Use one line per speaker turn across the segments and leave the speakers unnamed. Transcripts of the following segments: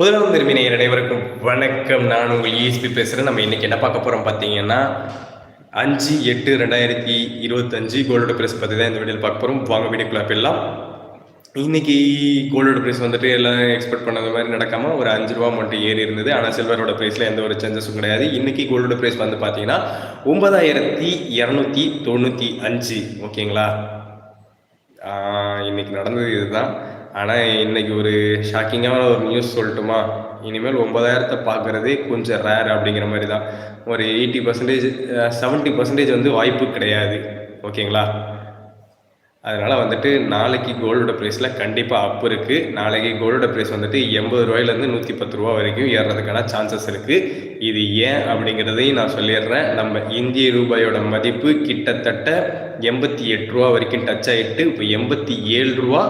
முதலாம் திரும்பினர் அனைவருக்கும் வணக்கம். நான் உங்கள் இஎஸ்பி பேசுகிறேன் நம்ம இன்றைக்கி என்ன பார்க்க போகிறோம் பார்த்தீங்கன்னா அஞ்சு எட்டு ரெண்டாயிரத்தி இருபத்தஞ்சு கோல்டோட ப்ரைஸ் பற்றி தான் இந்த வீடியோவில் பார்க்க போகிறோம் வாங்க வீடியோக்குள்ள போயிடலாம். இன்னைக்கு கோல்டோட ப்ரைஸ் வந்துட்டு எல்லாம் எக்ஸ்பெக்ட் பண்ணது மாதிரி நடக்காமல் ஒரு அஞ்சு ரூபா மட்டும் ஏறி இருந்தது. ஆனால் சில்வரோட ப்ரைஸில் எந்த ஒரு சேஞ்சஸும் கிடையாது. இன்னைக்கு கோல்டோட ப்ரைஸ் வந்து பார்த்தீங்கன்னா ஒன்பதாயிரத்தி இரநூத்தி தொண்ணூற்றி அஞ்சு. ஓகேங்களா? இன்றைக்கி நடந்தது இதுதான். ஆனால் இன்னைக்கு ஒரு ஷாக்கிங்கான ஒரு நியூஸ் சொல்லட்டுமா? இனிமேல் ஒன்பதாயிரத்தை பார்க்குறதே கொஞ்சம் ரேர் அப்படிங்கிற மாதிரி தான் ஒரு எயிட்டி பர்சன்டேஜ் செவன்ட்டி பர்சன்டேஜ் வந்து வாய்ப்பு கிடையாது. ஓகேங்களா? அதனால் வந்துட்டு நாளைக்கு கோல்டோட ப்ரைஸில் கண்டிப்பாக அப் இருக்குது நாளைக்கு கோல்டோட ப்ரைஸ் வந்துட்டு எண்பது ரூபாயிலேருந்து நூற்றி பத்து ரூபா வரைக்கும் ஏறுறதுக்கான சான்சஸ் இருக்குது இது ஏன் அப்படிங்கிறதையும் நான் சொல்லிடுறேன். நம்ம இந்திய ரூபாயோட மதிப்பு கிட்டத்தட்ட எண்பத்தி எட்டு ரூபா வரைக்கும் டச் ஆகிட்டு இப்போ எண்பத்தி ஏழு ரூபா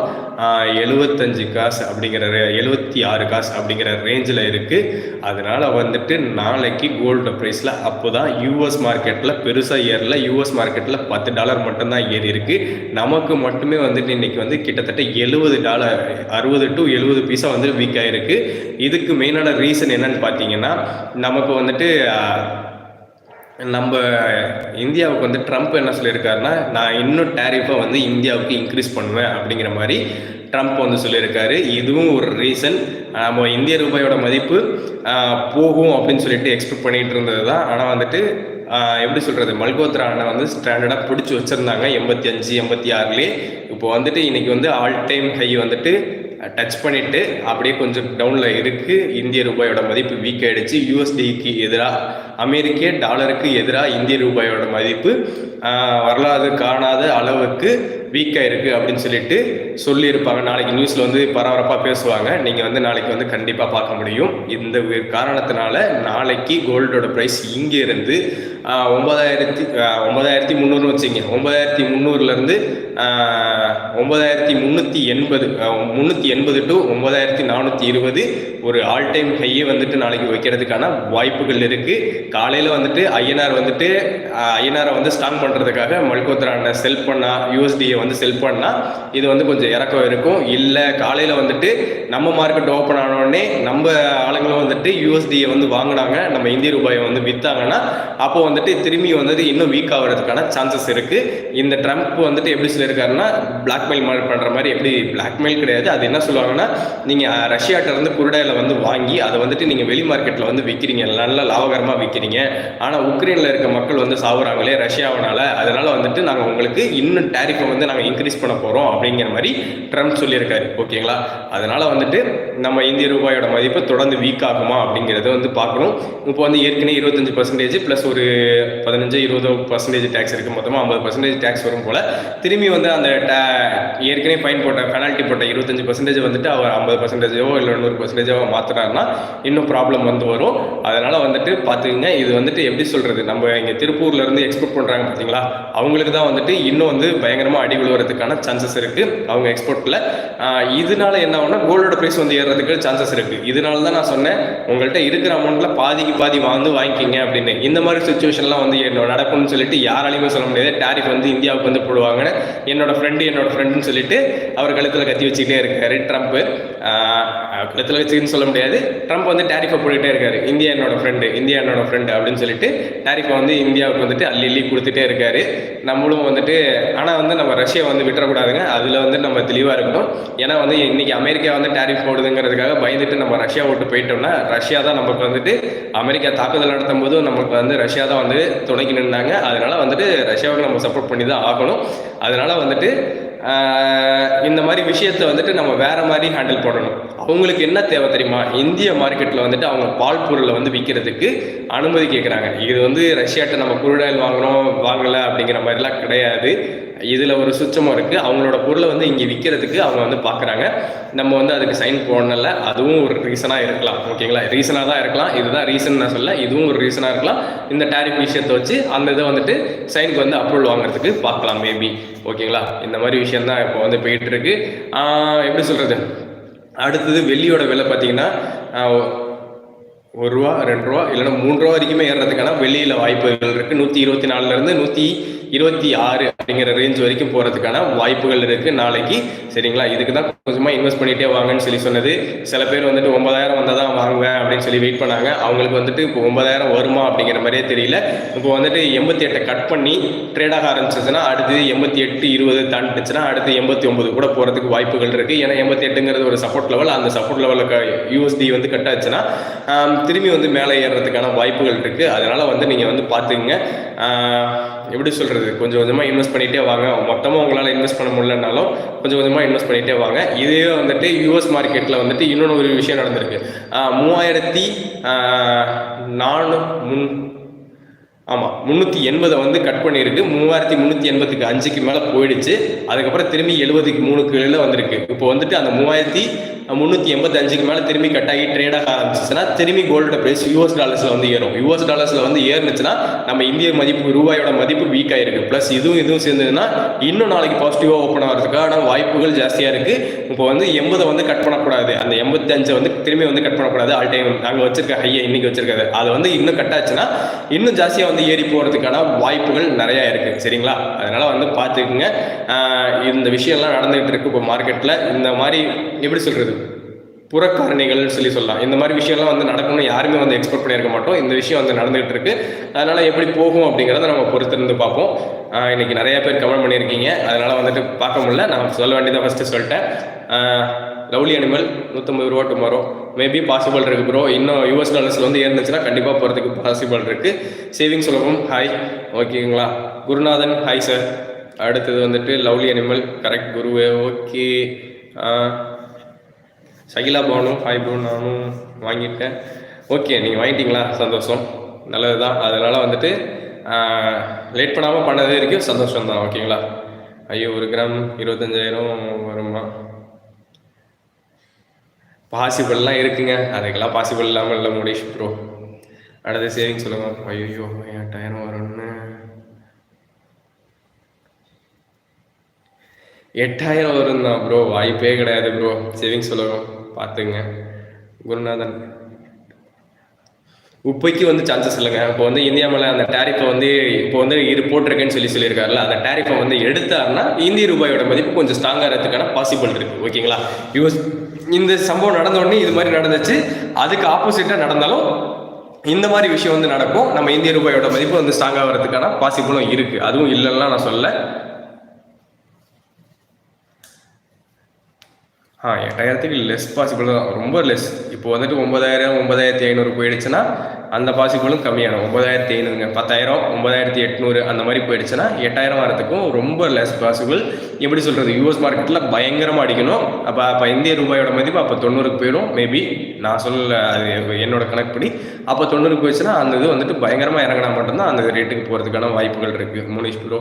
எழுபத்தஞ்சு காசு அப்படிங்கிற எழுபத்தி ஆறு காசு அப்படிங்கிற ரேஞ்சில் இருக்குது அதனால் வந்துட்டு நாளைக்கு கோல்டு ப்ரைஸில் அப்போ தான் யூஎஸ் மார்க்கெட்டில் பெருசாக ஏறல யூஎஸ் மார்க்கெட்டில் பத்து டாலர் மட்டும்தான் ஏறி இருக்கு. நமக்கு மட்டுமே வந்துட்டு இன்றைக்கி வந்து கிட்டத்தட்ட எழுபது டாலர் அறுபது டு எழுபது பீஸாக வந்து வீக் ஆயிருக்கு. இதுக்கு மெயினான ரீசன் என்னன்னு பார்த்தீங்கன்னா நமக்கு வந்துட்டு நம்ம இந்தியாவுக்கு வந்து ட்ரம்ப் என்ன சொல்லியிருக்காருன்னா நான் இன்னும் டேரிஃபை வந்து இந்தியாவுக்கு இன்க்ரீஸ் பண்ணுவேன் அப்படிங்கிற மாதிரி ட்ரம்ப் வந்து சொல்லியிருக்காரு. இதுவும் ஒரு ரீசன் நம்ம இந்திய ரூபாயோட மதிப்பு போகும் அப்படின்னு சொல்லிட்டு எக்ஸ்பெக்ட் பண்ணிட்டு இருந்தது தான். ஆனால் வந்துட்டு எப்படி சொல்கிறது மல்கோத்ரா அண்ணன் வந்து ஸ்டாண்டர்டாக பிடிச்சி வச்சுருந்தாங்க. எண்பத்தி அஞ்சு எண்பத்தி ஆறுலேயே. இப்போ வந்துட்டு இன்றைக்கி வந்து ஆல் டைம் ஹை வந்துட்டு டச் பண்ணிட்டு அப்படியே கொஞ்சம் டவுனில் இருக்கு. இந்திய ரூபாயோட மதிப்பு வீக் ஆயிடுச்சு. யூஎஸ்டிக்கு எதிராக அமெரிக்க டாலருக்கு எதிராக இந்திய ரூபாயோட மதிப்பு வரலாறு காணாத அளவுக்கு வீக்காக இருக்குது அப்படின்னு சொல்லிட்டு சொல்லியிருப்பாங்க. நாளைக்கு நியூஸில் வந்து பரபரப்பாக பேசுவாங்க. நீங்கள் வந்து நாளைக்கு வந்து கண்டிப்பாக பார்க்க முடியும். இந்த காரணத்தினால நாளைக்கு கோல்டோட ப்ரைஸ் இங்கே இருந்து ஒன்பதாயிரத்தி ஒன்பதாயிரத்தி முந்நூறுன்னு வச்சுங்க ஒன்பதாயிரத்தி முந்நூறுலேருந்து ஒன்பதாயிரத்தி முந்நூற்றி எண்பது முந்நூற்றி எண்பது டு ஒன்பதாயிரத்தி நானூற்றி இருபது ஒரு ஆல் டைம் ஹையை வந்துட்டு நாளைக்கு வைக்கிறதுக்கான வாய்ப்புகள் இருக்குது காலையில் வந்துட்டு ஐஎன்ஆர் வந்துட்டு ஐஎன்ஆரை வந்து ஸ்டாங் பண்ணுறதுக்காக மல்கோத்ரான செல் பண்ணால் யூஎஸ்டியை வந்து செல் பண்ணால் இது வந்து கொஞ்சம் இறக்கம் இருக்கும். இல்லை காலையில் வந்துட்டு நம்ம மார்க்கெட் ஓப்பன் ஆனோடனே நம்ம ஆளுங்களும் வந்துட்டு யூஎஸ்டியை வந்து வாங்கினாங்க நம்ம இந்திய ரூபாயை வந்து விற்றாங்கன்னா அப்போ வந்துட்டு திரும்பி வந்துட்டு இன்னும் வீக் ஆகிறதுக்கான சான்சஸ் இருக்குது இந்த ட்ரம்ப் வந்துட்டு எப்படி சொல்லியிருக்காருன்னா பிளாக்மெயில் பண்ணுற மாதிரி எப்படி பிளாக்மெயில் கிடையாது. அது என்ன சொல்லுவாங்கன்னா நீங்கள் ரஷ்யாட்ட இருந்து குருடாயில் வந்து வாங்கி அதை வந்துட்டு நீங்கள் வெளி மார்க்கெட்டில் வந்து விற்கிறீங்க நல்லா லாபகரமாக விற்கிறீங்க ஆனால் உக்ரைனில் இருக்க மக்கள் வந்து சாவுறாங்களே ரஷ்யாவனால அதனால வந்துட்டு நாங்கள் உங்களுக்கு இன்னும் டேரிஃபை வந்து நாங்கள் இன்க்ரீஸ் பண்ண போகிறோம் அப்படிங்கிற மாதிரி ட்ரம்ப் சொல்லியிருக்காரு. ஓகேங்களா? அதனால வந்துட்டு நம்ம இந்திய ரூபாயோட மதிப்பு தொடர்ந்து வீக் ஆகுமா அப்படிங்கிறத வந்து பார்க்கணும். இப்போ வந்து ஏற்கனவே இருபத்தஞ்சு பர்சன்டேஜ் ப்ளஸ் ஒரு பதினஞ்சு இருபது பர்சன்டேஜ் டேக்ஸ் இருக்குது மொத்தமாக ஐம்பது பர்சன்டேஜ் டேக்ஸ் வரும் போல். திரும்பி வந்து அந்த டே ஏற்கனவே ஃபைன் போட்ட பெனால்ட்டி போட்ட இருபத்தஞ்சு பர்சன்டேஜ் வந்துட்டு அவர் ஐம்பது பர்சன்டேஜோ இல்லை நூறு பர்சன்டேஜோ மாற்றினாருன்னா இன்னும் ப்ராப்ளம் வந்து வரும். அதனால் வந்துட்டு பார்த்துக்கங்க இது வந்துட்டு எப்படி சொல்கிறது நம்ம இங்கே திருப்பூர்லேருந்து எக்ஸ்போர்ட் பண்ணுறாங்க பார்த்தீங்களா அவங்களுக்கு தான் வந்துட்டு இன்னும் வந்து பயங்கரமாக அடி விழுவறதுக்கான சான்சஸ் இருக்குது அவங்க எக்ஸ்போர்ட்டில் இதனால என்ன ஆகும்னா கோல்டோட ப்ரைஸ் வந்து ஏறுறதுக்கு சான்சஸ் இருக்குது இதனால தான் நான் சொன்னேன். உங்கள்கிட்ட இருக்கிற அமௌண்ட்டில் பாதிக்கு பாதி வாங்கி வாங்கிக்கிங்க அப்படின்னு. இந்த மாதிரி சுச்சுவேஷன்லாம் வந்து என்னோட நடக்கும்னு சொல்லிட்டு யாராலையுமே சொல்ல முடியாது. டேரிஃப் வந்து இந்தியாவுக்கு வந்து போடுவாங்கன்னு என்னோட ஃப்ரெண்டு என்னோட ஃப்ரெண்டுன்னு சொல்லிட்டு அவர் கழுத்தில் கத்தி வச்சுக்கிட்டே இருக்காரு ட்ரம்ப்பு கழுத்தில் வச்சுக்கின்னு சொல்ல முடியாது. ட்ரம்ப் வந்து டேரிஃபை போட்டுக்கிட்டே இருக்காரு. இந்தியா என்னோட ஃப்ரெண்டு இந்தியா என்னோட ஃப்ரெண்டு அப்படின்னு சொல்லிட்டு டேரிஃபை வந்து இந்தியாவுக்கு வந்துட்டு அள்ளி அள்ளி கொடுத்துட்டே இருக்காரு. நம்மளும் வந்துட்டு ஆனால் வந்து நம்ம ரஷ்யா வந்து விட்டுறக்கூடாதுங்க. அதில் வந்து நம்ம தெளிவாக இருக்கணும். ஏன்னா வந்து இன்னைக்கு அமெரிக்கா வந்து டேரிஃப் போடுதுங்கிறதுக்காக பயந்துட்டு நம்ம ரஷ்யா விட்டு போயிட்டோம்னா ரஷ்யா தான் நமக்கு வந்துட்டு அமெரிக்கா தாக்குதல் நடத்தும் போது நமக்கு வந்து ரஷ்யா தான் வந்து துணைக்கு நின்றாங்க அதனால வந்துட்டு ரஷ்யாவுக்கு நம்ம சப்போர்ட் பண்ணி தான் ஆகணும். அதனால வந்துட்டு இந்த மாதிரி விஷயத்தை வந்துட்டு நம்ம வேற மாதிரி ஹேண்டில் பண்ணணும் அவங்களுக்கு என்ன தேவை தெரியுமா? இந்திய மார்க்கெட்டில் வந்துட்டு அவங்க பால் பொருளை வந்து விற்கிறதுக்கு அனுமதி கேட்குறாங்க இது வந்து ரஷ்யாட்ட நம்ம குருடாயில் வாங்குறோம் வாங்கலை அப்படிங்கிற மாதிரிலாம் கிடையாது. இதில் ஒரு சுச்சமும் இருக்குது அவங்களோட பொருளை வந்து இங்கே விற்கிறதுக்கு அவங்க வந்து பார்க்குறாங்க நம்ம வந்து அதுக்கு சைன் போடணும்ல அதுவும் ஒரு ரீசனாக இருக்கலாம். ஓகேங்களா? ரீசனாக தான் இருக்கலாம். இதுதான் ரீசன் நான் சொல்ல இதுவும் ஒரு ரீசனாக இருக்கலாம். இந்த டேரிஃப் விஷயத்தை வச்சு அந்த இதை வந்துட்டு சைனுக்கு வந்து அப்ரூவல் வாங்குறதுக்கு பார்க்கலாம் மேபி ஓகேங்களா? இந்த மாதிரி விஷயம் தான் இப்போ வந்து போயிட்டு இருக்கு ஆஹ் எப்படி சொல்கிறது அடுத்தது வெள்ளியோட விலை பார்த்தீங்கன்னா ஆஹ் ஒரு ரூபா ரெண்டு ரூபா இல்லைன்னா மூணு ரூபா வரைக்குமே ஏறுறதுக்கான வெளியில் வாய்ப்புகள் இருக்குது நூற்றி இருபத்தி நாலுலேருந்து நூற்றி இருபத்தி ஆறு அப்படிங்கிற ரேஞ்ச் வரைக்கும் போகிறதுக்கான வாய்ப்புகள் இருக்குது நாளைக்கு சரிங்களா? இதுக்கு தான் கொஞ்சமாக இன்வெஸ்ட் பண்ணிகிட்டே வாங்கன்னு சொல்லி சொன்னது. சில பேர் வந்துட்டு ஒன்பதாயிரம் வந்தால் தான் வாங்குவேன் அப்படின்னு சொல்லி வெயிட் பண்ணாங்க. அவங்களுக்கு வந்துட்டு இப்போ ஒன்பதாயிரம் வருமா அப்படிங்கிற மாதிரியே தெரியல. இப்போ வந்துட்டு எண்பத்தி எட்டை கட் பண்ணி ட்ரேடாக ஆரம்பிச்சிச்சுன்னா அடுத்து எண்பத்தி எட்டு இருபது தாண்டிச்சுன்னா அடுத்து எண்பத்தி ஒன்பது கூட போகிறதுக்கு வாய்ப்புகள் இருக்குது ஏன்னா எண்பத்தி எட்டுங்கிறது ஒரு சப்போர்ட் லெவல் அந்த சப்போர்ட் லெவலில் யூஎஸ்டி வந்து கட் ஆச்சுன்னா திரும்பி வந்து மேலே ஏறுறதுக்கான வாய்ப்புகள் இருக்குது அதனால் வந்து நீங்கள் வந்து பார்த்துக்குங்க. எப்படி சொல்கிறது கொஞ்சம் கொஞ்சமாக இன்வெஸ்ட் பண்ணிகிட்டே வாங்க. மொத்தமாக உங்களால் இன்வெஸ்ட் பண்ண முடியலனாலும் கொஞ்சம் கொஞ்சமாக இன்வெஸ்ட் பண்ணிகிட்டே வாங்க. இதே வந்துட்டு யூஎஸ் மார்க்கெட்டில் வந்துட்டு இன்னொன்று ஒரு விஷயம் நடந்திருக்கு. மூவாயிரத்தி நானூ முன் ஆமாம் முந்நூற்றி எண்பதை வந்து கட் பண்ணியிருக்கு. மூவாயிரத்தி முந்நூற்றி எண்பதுக்கு அஞ்சுக்கு மேலே போயிடுச்சு. அதுக்கப்புறம் திரும்பி எழுபதுக்கு மூணுக்கு கீழே வந்திருக்கு. இப்போ வந்துட்டு அந்த மூவாயிரத்தி முந்நூற்றி எண்பத்தஞ்சுக்கு மேலே திரும்பி கட் ஆகி ட்ரேட் ஆக ஆரம்பிச்சிச்சுன்னா திரும்பி கோல்டோட ப்ரைஸ் யூஎஸ் டாலர்ஸில் வந்து ஏறும். யூஎஸ் டாலர்ஸில் வந்து ஏறுனுச்சுன்னா நம்ம இந்திய மதிப்பு ரூபாயோட மதிப்பு வீக் ஆகிருக்கு ப்ளஸ் இதுவும் இதுவும் சேர்ந்ததுன்னா இன்னும் நாளைக்கு பாசிட்டிவாக ஓப்பன் ஆகிறதுக்கான வாய்ப்புகள் ஜாஸ்தியாக இருக்குது இப்போ வந்து எண்பதை வந்து கட் பண்ணக்கூடாது. அந்த எண்பத்தஞ்சை வந்து திரும்பி வந்து கட் பண்ணக்கூடாது. ஆல் டைம் நாங்கள் வச்சிருக்க ஹையை இன்னைக்கு வச்சிருக்காது அதை வந்து இன்னும் கட் ஆச்சுன்னா இன்னும் ஜாஸ்தியாக வந்து ஏறி போகிறதுக்கான வாய்ப்புகள் நிறையா இருக்குது சரிங்களா? அதனால் வந்து பார்த்துக்குங்க. இந்த விஷயம்லாம் நடந்துகிட்டு இருக்கு இப்போ மார்க்கெட்டில் இந்த மாதிரி எப்படி சொல்கிறது புறக்காரணிகள்னு சொல்லி சொல்லலாம். இந்த மாதிரி விஷயம்லாம் வந்து நடக்கணும்னு யாருமே வந்து எக்ஸ்பெக்ட் பண்ணியிருக்க மாட்டோம். இந்த விஷயம் வந்து நடந்துகிட்டு இருக்கு. அதனால் எப்படி போகும் அப்படிங்கிறத நம்ம பொறுத்திருந்து பார்ப்போம். இன்னைக்கு நிறைய பேர் கமெண்ட் பண்ணியிருக்கீங்க. அதனால் வந்துட்டு பார்க்க முடியல. நான் சொல்ல வேண்டியதை ஃபர்ஸ்ட் சொல்லிட்டேன். லவ்லி அனிமல் நூற்றம்பது ரூபா டுமாரோ மேபி பாசிபிள் இருக்கு ப்ரோ இன்னும் யூஎஸ் டாலர்ஸில் வந்து ஏறிச்சுன்னா கண்டிப்பாக போகிறதுக்கு பாசிபிள் இருக்குது சேவிங் சுலபம் ஹாய் ஓகேங்களா? குருநாதன் ஹாய் சார் அடுத்தது வந்துட்டு லவ்லி அனிமல் கரெக்ட் குருவே ஓகே சகிலா பவனும் ஹாய் ப்ரோ நானும் வாங்கிட்டேன் ஓகே நீங்கள் வாங்கிட்டீங்களா? சந்தோஷம். நல்லது தான் அதனால் வந்துட்டு லேட் பண்ணாமல் பண்ணதே இருக்குது சந்தோஷம் தான் ஓகேங்களா? ஐயோ ஒரு கிராம் இருபத்தஞ்சாயிரம் வருமா பாசிபிள்லாம் இருக்குங்க. அதுக்கெல்லாம் பாசிபிள் இல்லாமல் இல்லை முடிஷ் ப்ரோ. அடுத்த சேவிங் சொல்லுங்கள் ஐயோ எட்டாயிரம் வரும்னு. எட்டாயிரம் வரும் தான் ப்ரோ. வாய்ப்பே கிடையாது ப்ரோ. சேவிங்ஸ் சொல்லணும் பார்த்துங்க. குருநாதன். உப்பைக்கு வந்து சான்சஸ் இல்லைங்க. இப்போ வந்து இந்தியா மேலே அந்த டேரிஃபை வந்து இப்போ வந்து இரு போட்டிருக்கேன்னு சொல்லி சொல்லியிருக்காருல அந்த டேரிஃபை வந்து எடுத்தாருன்னா இந்திய ரூபாயோட மதிப்பு கொஞ்சம் ஸ்ட்ராங்காகிறதுக்கான பாசிபிள் இருக்குது ஓகேங்களா? யூஎஸ் இந்த சம்பவம் நடந்த உடனே இது மாதிரி நடந்துச்சு. அதுக்கு ஆப்போசிட்டாக நடந்தாலும் இந்த மாதிரி விஷயம் வந்து நடக்கும். நம்ம இந்திய ரூபாயோட மதிப்பு வந்து ஸ்ட்ராங்காக வரதுக்கான பாசிபிளும் இருக்குது அதுவும் இல்லைன்னா நான் சொல்லலை. ஆ எட்டாயிரத்துக்கு லெஸ் பாசிபிள் தான். ரொம்ப லெஸ் இப்போ வந்துட்டு ஒன்பதாயிரம் ஒன்பதாயிரத்தி ஐநூறு போயிடுச்சுன்னா அந்த பாசிபிளும் கம்மியாகும் ஒன்பதாயிரத்தி ஐநூறுங்க. பத்தாயிரம் ஒன்பதாயிரத்தி எட்நூறு அந்த மாதிரி போயிடுச்சுன்னா எட்டாயிரம் வரத்துக்கும் ரொம்ப லெஸ் பாசிபிள் எப்படி சொல்கிறது யூஎஸ் மார்க்கெட்டில் பயங்கரமாக அடிக்கணும். அப்போ அப்போ இந்திய ரூபாயோட மதிப்பு அப்போ தொண்ணூறுக்கு போயிடும். மேபி நான் சொல்ல அது என்னோட கணக்குப்படி. அப்போ தொண்ணூறுக்கு போயிடுச்சுன்னா அந்த இது வந்துட்டு பயங்கரமாக இறங்கினா மட்டும்தான் அந்த ரேட்டுக்கு போகிறதுக்கான வாய்ப்புகள் இருக்குது மூணு ப்ரோ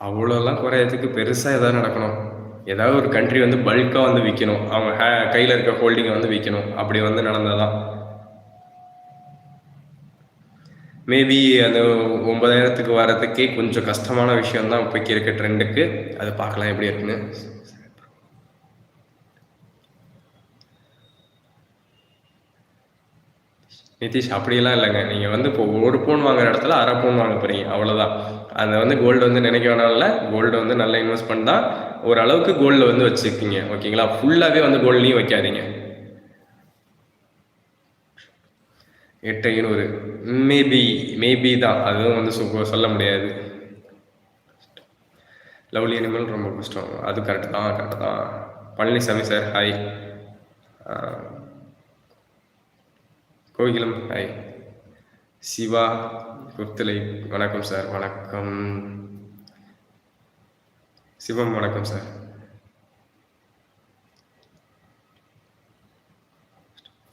அவ்வளோலாம் குறையறதுக்கு பெருசாக எதாவது நடக்கணும். ஏதாவது ஒரு கண்ட்ரி வந்து பல்காக வந்து விற்கணும் அவங்க ஹே கையில் இருக்க ஹோல்டிங்கை வந்து விற்கணும் அப்படி வந்து நடந்தால் தான் மேபி அந்த ஒன்பதாயிரத்துக்கு வரதுக்கே கொஞ்சம் கஷ்டமான விஷயம் தான் இப்போக்கி இருக்க ட்ரெண்டுக்கு அது பார்க்கலாம் எப்படி இருக்குன்னு. நிதிஷ் அப்படியெல்லாம் இல்லைங்க. நீங்கள் வந்து இப்போ ஒரு பவுன் வாங்குற இடத்துல அரை பவுன் வாங்க போகிறீங்க அவ்வளோதான் அந்த வந்து கோல்டு வந்து நினைக்க வேணால கோல்டு வந்து நல்லா இன்வெஸ்ட் தான் ஓரளவுக்கு கோல்டில் வந்து வச்சுருக்கீங்க. ஓகேங்களா? ஃபுல்லாகவே வந்து கோல்ட்லேயும் வைக்காதீங்க. எட்டு ஐநூறு. மேபி மேபி தான். அதுவும் வந்து சொல்ல முடியாது. லவ்லி அனிமல் ரொம்ப கஷ்டம் அது கரெக்ட் தான் கரெக்ட் தான். Palaniswami sir hi Gokilam hi Shiva குர்த்தலை வணக்கம் சார் வணக்கம். சிவம் வணக்கம் சார்.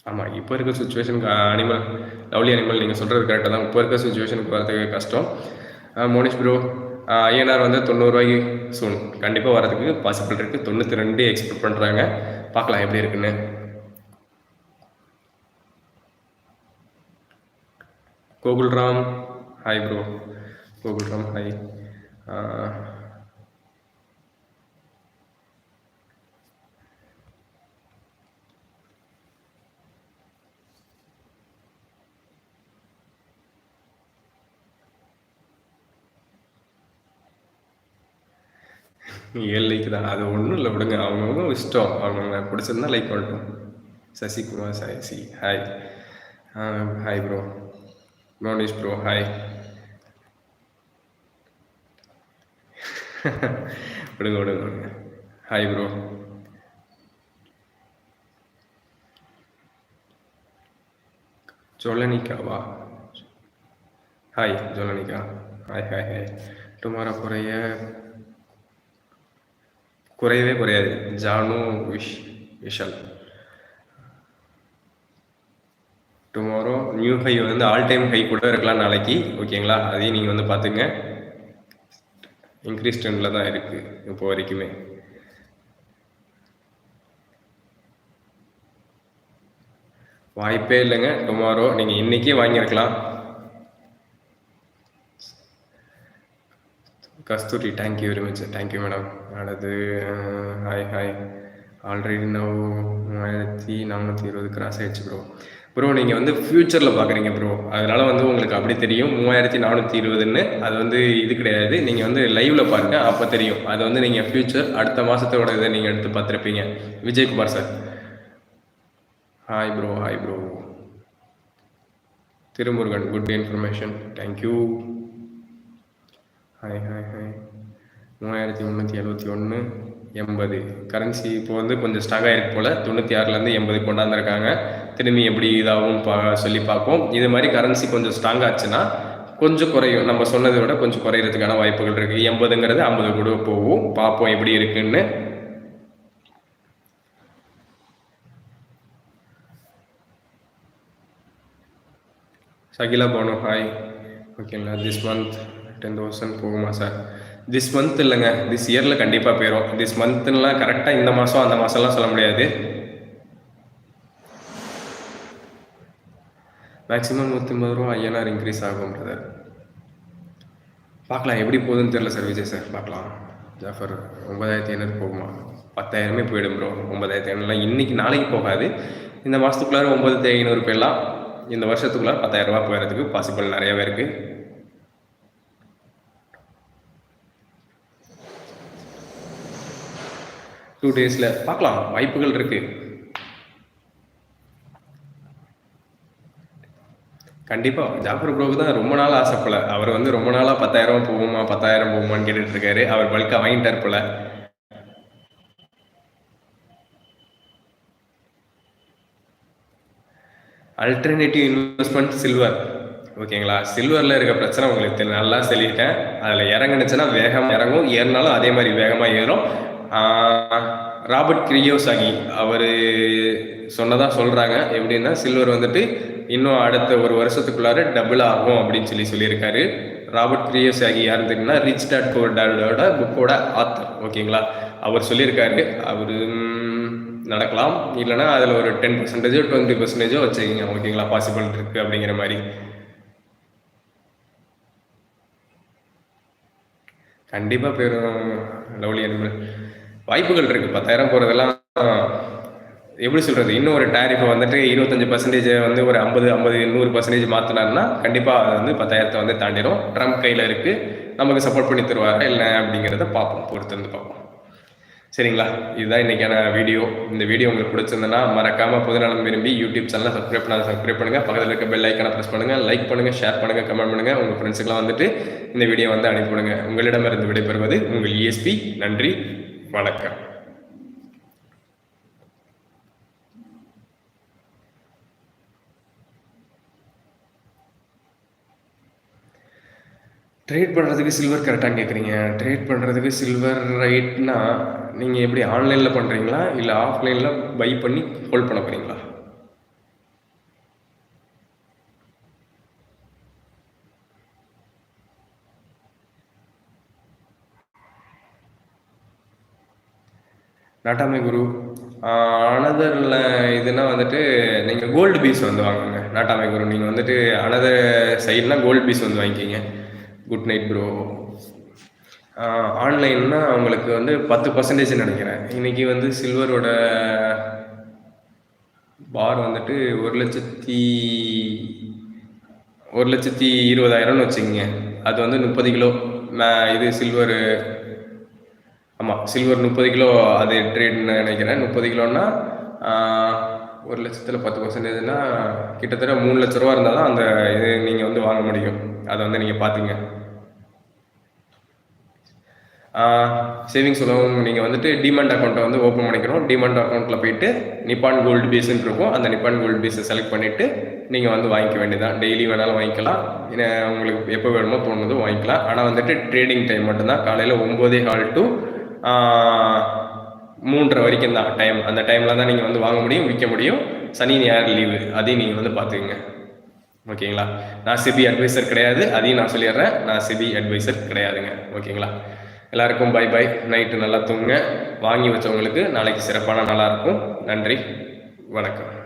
ஆமாம் இப்போ இருக்க சுச்சுவேஷனுக்கு அனிமல் லவ்லி அனிமல் நீங்கள் சொல்கிறது கரெக்டாக தான். இப்போ இருக்க சுச்சுவேஷனுக்கு வரதுக்கு கஷ்டம். மோனிஷ் ப்ரோ ஐஎன்ஆர் வந்து தொண்ணூறுரூவாய்க்கு சூன் கண்டிப்பாக வரதுக்கு பாசிபிள் இருக்குது தொண்ணூற்றி ரெண்டு எக்ஸ்பெக்ட் பண்ணுறாங்க பார்க்கலாம் எப்படி இருக்குன்னு. Gokulram hi bro Gokulram hi ஏழு லைக் தான். அது ஒன்றும் இல்லை விடுங்க. அவங்கவுங்க இஷ்டம். அவங்கவுங்க பிடிச்சிருந்தா லைக் பண்ணட்டும். Sasikumar Sai C hi hi bro Monish bro hi விடுங்க விடுங்க விடுங்க. Hi bro ஜொலனிக்காவா hi Jolanika hi hi hi tomorrow குறைய குறையவே குறையாது. Janu wish Vishal. Tomorrow new high வந்து ஆல் டைம் ஹை கூட இருக்கலாம் நாளைக்கு. ஓகேங்களா அதையும் நீங்கள் வந்து பார்த்துங்க இன்க்ரீஸ் ட்ரெண்டில் தான் இருக்குது இப்போ வரைக்குமே. வாய்ப்பே இல்லைங்க. டுமாரோ நீங்கள் இன்றைக்கே வாங்கியிருக்கலாம். Kasthuri thank you very much thank you madam அடுத்து uh, hi hi already now மூவாயிரத்தி நானூற்றி இருபது கிராஸ் ஆயிடுச்சு ப்ரோ ப்ரோ நீங்கள் வந்து ஃப்யூச்சரில் பார்க்குறீங்க ப்ரோ அதனால் வந்து உங்களுக்கு அப்படி தெரியும். மூவாயிரத்தி நானூற்றி இருபதுன்னு அது வந்து இது கிடையாது. நீங்கள் வந்து லைவில் பாருங்கள் அப்போ தெரியும். அது வந்து நீங்கள் ஃப்யூச்சர் அடுத்த மாதத்தோட இதை நீங்கள் எடுத்து பார்த்துருப்பீங்க. Vijayakumar sir. Hi bro hi bro Thirumurugan good information thank you hi hi hi மூவாயிரத்தி முந்நூற்றி எழுபத்தி ஒன்று எண்பது. கரன்சி இப்போ வந்து கொஞ்சம் ஸ்டாக் ஆகிருக்கு போல். தொண்ணூற்றி ஆறுலேருந்து எண்பது கொண்டாந்துருக்காங்க. திரும்பி எப்படி இதாகும் பா சொல்லி பார்ப்போம். இது மாதிரி கரன்சி கொஞ்சம் ஸ்ட்ராங் ஆச்சுன்னா கொஞ்சம் குறையும். நம்ம சொன்னதை விட கொஞ்சம் குறையிறதுக்கான வாய்ப்புகள் இருக்குது எண்பதுங்கிறது ஐம்பது கூட போகும். பார்ப்போம் எப்படி இருக்குன்னு. சகிலா போனோம். ஹாய் ஓகேங்களா திஸ் மந்த் டென் தௌசண்ட் போகுமா சார் திஸ் மந்த் இல்லைங்க. திஸ் இயரில் கண்டிப்பாக போயிடும் திஸ் மந்த்லாம் கரெக்டாக இந்த மாதம் அந்த மாதம்லாம் சொல்ல முடியாது. மேக்ஸிமம் நூற்றி ஐம்பது ரூபா ஐஎன்ஆர் இன்க்ரீஸ் ஆகும் பிரதர் பார்க்கலாம் எப்படி போகுதுன்னு தெரில சார் விஜய் சார் பார்க்கலாம். ஜாஃபர் ஒன்பதாயிரத்தி ஐநூறு போகுமா? பத்தாயிரமே போயிடும் ப்ரோ ஒன்பதாயிரத்தி ஐநூறுலாம் இன்றைக்கி நாளைக்கு போகாது. இந்த மாதத்துக்குள்ளார ஒம்பதாயிரத்தி ஐநூறு போயிடலாம். இந்த வருஷத்துக்குள்ளார பத்தாயிரரூபா போயிடுறதுக்கு பாசிபிள் நிறையவே இருக்குது டூ டேஸில் பார்க்கலாம் வாய்ப்புகள் இருக்குது கண்டிப்பாக ஜாஃபர் ப்ரோக்கு தான் ரொம்ப நாள் ஆசைப்பல அவர் வந்து ரொம்ப நாளாக பத்தாயிரம் போகுமா பத்தாயிரம் போகுமான்னு கேட்டுட்டு இருக்காரு அவர் பல்காக வாங்கிட்டார் போல. அல்டர்னேட்டிவ் இன்வெஸ்ட்மெண்ட் சில்வர் ஓகேங்களா? சில்வரில் இருக்க பிரச்சனை உங்களுக்கு நல்லா சொல்லிட்டேன். அதில் இறங்குனுச்சுன்னா வேகமாக இறங்கும். ஏறினாலும் அதே மாதிரி வேகமாக ஏறும். ராபர்ட் கிரியோசாகி அவர் சொன்னதாக சொல்கிறாங்க எப்படின்னா சில்வர் வந்துட்டு இன்னும் அடுத்த ஒரு வருஷத்துக்குள்ளார டபுள் ஆகும் அப்படின்னு சொல்லி சொல்லியிருக்காரு. ராபர்ட் கிரியோசாகி யாருன்னு தெரியும்னா ரிச் டாட் போர் டாடோட புக்கோட ஆத்தர் ஓகேங்களா? அவர் சொல்லியிருக்காரு. அவர் நடக்கலாம். இல்லைனா அதில் ஒரு டென் பர்சன்டேஜோ டுவெண்ட்டி பர்சன்டேஜோ வச்சுக்கிங்க. ஓகேங்களா? பாசிபிள் இருக்குது அப்படிங்கிற மாதிரி. கண்டிப்பாக போயிடும் லவ்லி அனிமல். வாய்ப்புகள் இருக்குது பத்தாயிரம் போகிறதெல்லாம் எப்படி சொல்கிறது இன்னும் ஒரு டேரிஃபை வந்துட்டு இருபத்தஞ்சி பர்சன்டேஜ் வந்து ஒரு ஐம்பது ஐம்பது நூறு பர்சன்டேஜ் மாற்றினார்னா கண்டிப்பாக அது வந்து பத்தாயிரத்தை வந்து தாண்டிடும் ட்ரம்ப் கையில் இருக்குது நமக்கு சப்போர்ட் பண்ணி தருவாரா இல்லை அப்படிங்கிறத பார்ப்போம். பொறுத்து வந்து பார்ப்போம். சரிங்களா? இதுதான் இன்றைக்கான வீடியோ இந்த வீடியோ உங்களுக்கு பிடிச்சிருந்தனா மறக்காமல் பொதுநலம் விரும்பி யூடியூப் சேனலை சப்ஸ்கிரைப் பண்ணால் சப்ஸ்கிரைப் பண்ணுங்கள் பக்கத்தில் இருக்க பெல் ஐக்கனை ப்ரெஸ் பண்ணுங்கள் லைக் பண்ணுங்கள் ஷேர் பண்ணுங்கள் கமெண்ட் பண்ணுங்கள் உங்கள் ஃப்ரெண்ட்ஸுக்கெல்லாம் வந்துட்டு இந்த வீடியோ வந்து அனுப்பிவிடுங்க உங்களிடமிருந்து விடைபெறுவது உங்கள் இஎஸ்பி நன்றி. வணக்கம். ட்ரேட் பண்ணுறதுக்கு சில்வர் கரெக்டாக கேட்குறீங்க ட்ரேட் பண்ணுறதுக்கு சில்வர் ரைட்னா நீங்கள் எப்படி ஆன்லைனில் பண்ணுறீங்களா இல்லை ஆஃப்லைனில் பை பண்ணி ஹோல்ட் பண்ண போகிறீங்களா நாட்டாமை குரு அனதரில் இதுனா வந்துட்டு நீங்கள் கோல்டு பீஸ் வந்து வாங்குங்க. நாட்டாமை குரு நீங்கள் வந்துட்டு அனதர் சைட்னா கோல்டு பீஸ் வந்து வாங்கிக்கிங்க. குட் நைட் ப்ரோ ஆன்லைன்னா உங்களுக்கு வந்து பத்து பர்சன்டேஜ் நினைக்கிறேன். இன்றைக்கி வந்து சில்வரோட பார் வந்துட்டு ஒரு லட்சத்தி ஒரு லட்சத்தி இருபதாயிரம்னு வச்சுக்கோங்க. அது வந்து முப்பது கிலோ. இது சில்வரு ஆமாம் சில்வர் முப்பது கிலோ அது ட்ரேட்னு நினைக்கிறேன். முப்பது கிலோன்னா ஒரு லட்சத்தில் பத்து பர்சன்டேஜ்னால் கிட்டத்தட்ட மூணு லட்ச ரூபா இருந்தால் தான் அந்த இது நீங்கள் வந்து வாங்க முடியும். அதை வந்து நீங்கள் பார்த்துங்க. சேவிங்ஸ் உலகம் நீங்கள் வந்துட்டு டிமாண்ட் அக்கௌண்ட்டை வந்து ஓப்பன் பண்ணிக்கணும். டிமாண்ட் அக்கௌண்ட்டில் போயிட்டு நிப்பான் கோல்டு பேஸ்ன்னு இருக்கும். அந்த நிப்பான் கோல்டு பேஸை செலக்ட் பண்ணிவிட்டு நீங்கள் வந்து வாங்கிக்க வேண்டியதான் டெய்லி வேணாலும் வாங்கிக்கலாம். ஏன்னா உங்களுக்கு எப்போ வேணுமோ தோணுதோ வாங்கிக்கலாம். ஆனால் வந்துட்டு ட்ரேடிங் டைம் மட்டும்தான். காலையில் ஒம்போதே கால் டு மூன்றரை வரைக்கும் தான் டைம் அந்த டைமில் தான் நீங்கள் வந்து வாங்க முடியும் விற்க முடியும். சனி ஞாயிறு லீவு அதையும் நீங்கள் வந்து பார்த்துக்குங்க. ஓகேங்களா? நான் சிபி அட்வைசர் கிடையாது. அதையும் நான் சொல்லிடுறேன். நான் சிபி அட்வைசர் கிடையாதுங்க. ஓகேங்களா? எல்லாருக்கும் பை பை நைட்டு நல்லா தூங்குங்க. வாங்கி வச்சவங்களுக்கு நாளைக்கு சிறப்பான நாளாக இருக்கும். நன்றி. வணக்கம்.